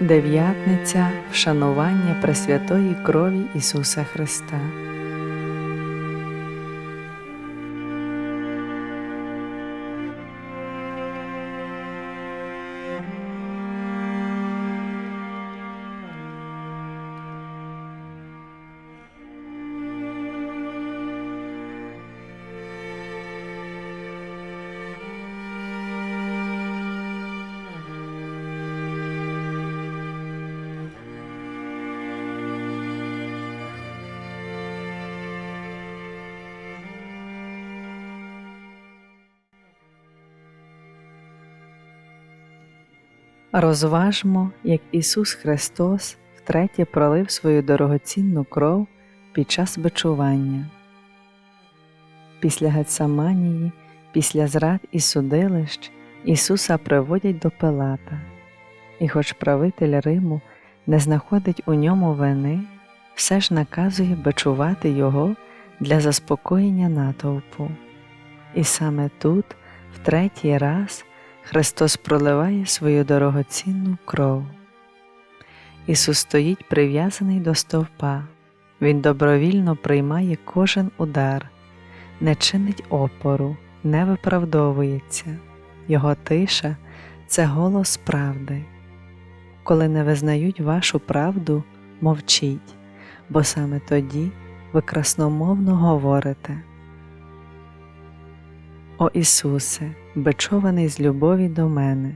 Дев'ятниця вшанування Пресвятої крові Ісуса Христа. Розважмо, як Ісус Христос втретє пролив свою дорогоцінну кров під час бичування. Після Гецаманії, після зрад і судилищ Ісуса приводять до Пилата, і, хоч правитель Риму не знаходить у ньому вини, все ж наказує бичувати Його для заспокоєння натовпу. І саме тут, в третій раз, Христос проливає свою дорогоцінну кров. Ісус стоїть прив'язаний до стовпа, Він добровільно приймає кожен удар, не чинить опору, не виправдовується, Його тиша це голос правди. Коли не визнають вашу правду, мовчіть, бо саме тоді ви красномовно говорите. О Ісусе, бичований з любові до мене,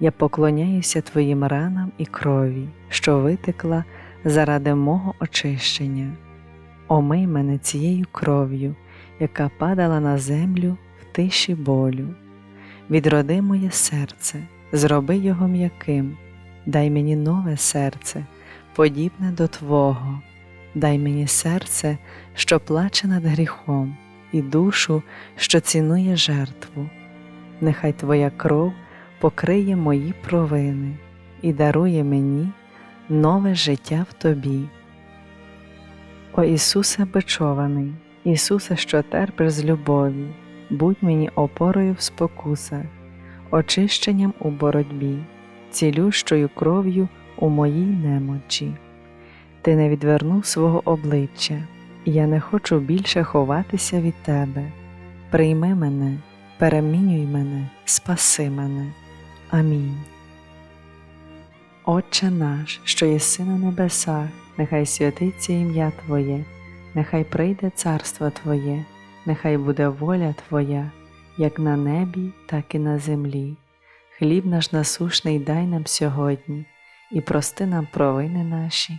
я поклоняюся Твоїм ранам і крові, що витекла заради мого очищення. Омий мене цією кров'ю, яка падала на землю в тиші болю. Відроди моє серце, зроби його м'яким, дай мені нове серце, подібне до Твого, дай мені серце, що плаче над гріхом і душу, що цінує жертву. Нехай Твоя кров покриє мої провини і дарує мені нове життя в Тобі. О Ісусе бичований, Ісусе, що терпиш з любові, будь мені опорою в спокусах, очищенням у боротьбі, цілющою кров'ю у моїй немочі. Ти не відвернув свого обличчя, я не хочу більше ховатися від Тебе. Прийми мене, перемінюй мене, спаси мене. Амінь. Отче наш, що єси на небесах, нехай святиться ім'я Твоє, нехай прийде царство Твоє, нехай буде воля Твоя, як на небі, так і на землі. Хліб наш насушний дай нам сьогодні, і прости нам провини наші,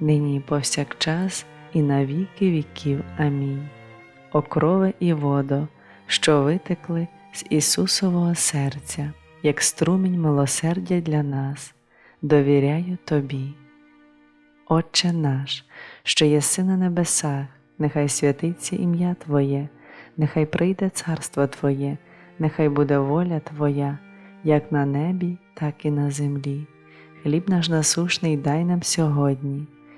нині і повсякчас, і на віки віків. Амінь. Окрове і водо, що витекли з Ісусового серця, як струмінь милосердя для нас, довіряю Тобі. Отче наш, що єси на небесах, нехай святиться ім'я Твоє, нехай прийде царство Твоє, нехай буде воля Твоя, як на небі, так і на землі. Хліб наш насушний дай нам сьогодні,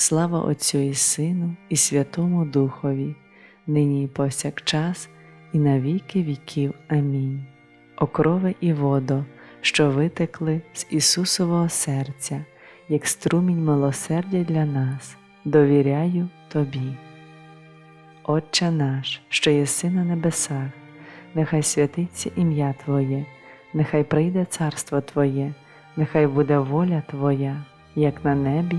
Слава Отцю і Сину, і Святому Духові, нині і повсякчас, і на віки віків. Амінь. Окрове і водо, що витекли з Ісусового серця, як струмінь милосердя для нас, довіряю Тобі. Отче наш, що єси на небесах, нехай святиться ім'я Твоє, нехай прийде царство Твоє, нехай буде воля Твоя, як на небі,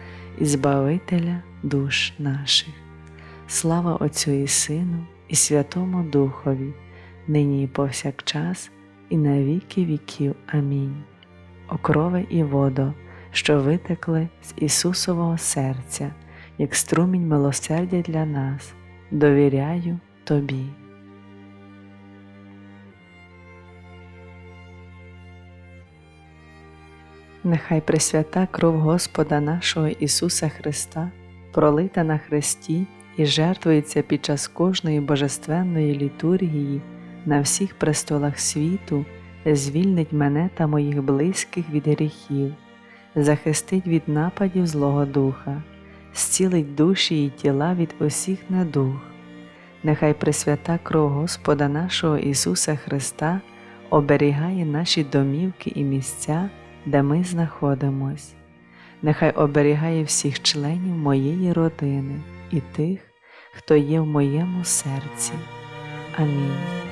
і Збавителя душ наших. Слава Отцю і Сину, і Святому Духові, нині і повсякчас, і на віки віків. Амінь. Окрови і водо, що витекли з Ісусового серця, як струмінь милосердя для нас, довіряю Тобі. Нехай пресвята кров Господа нашого Ісуса Христа, пролита на Христі і жертвується під час кожної божественної літургії на всіх престолах світу, звільнить мене та моїх близьких від гріхів, захистить від нападів Злого Духа, зцілить душі і тіла від усіх недух. Нехай пресвята кров Господа нашого Ісуса Христа оберігає наші домівки і місця, де ми знаходимось. Нехай оберігає всіх членів моєї родини і тих, хто є в моєму серці. Амінь.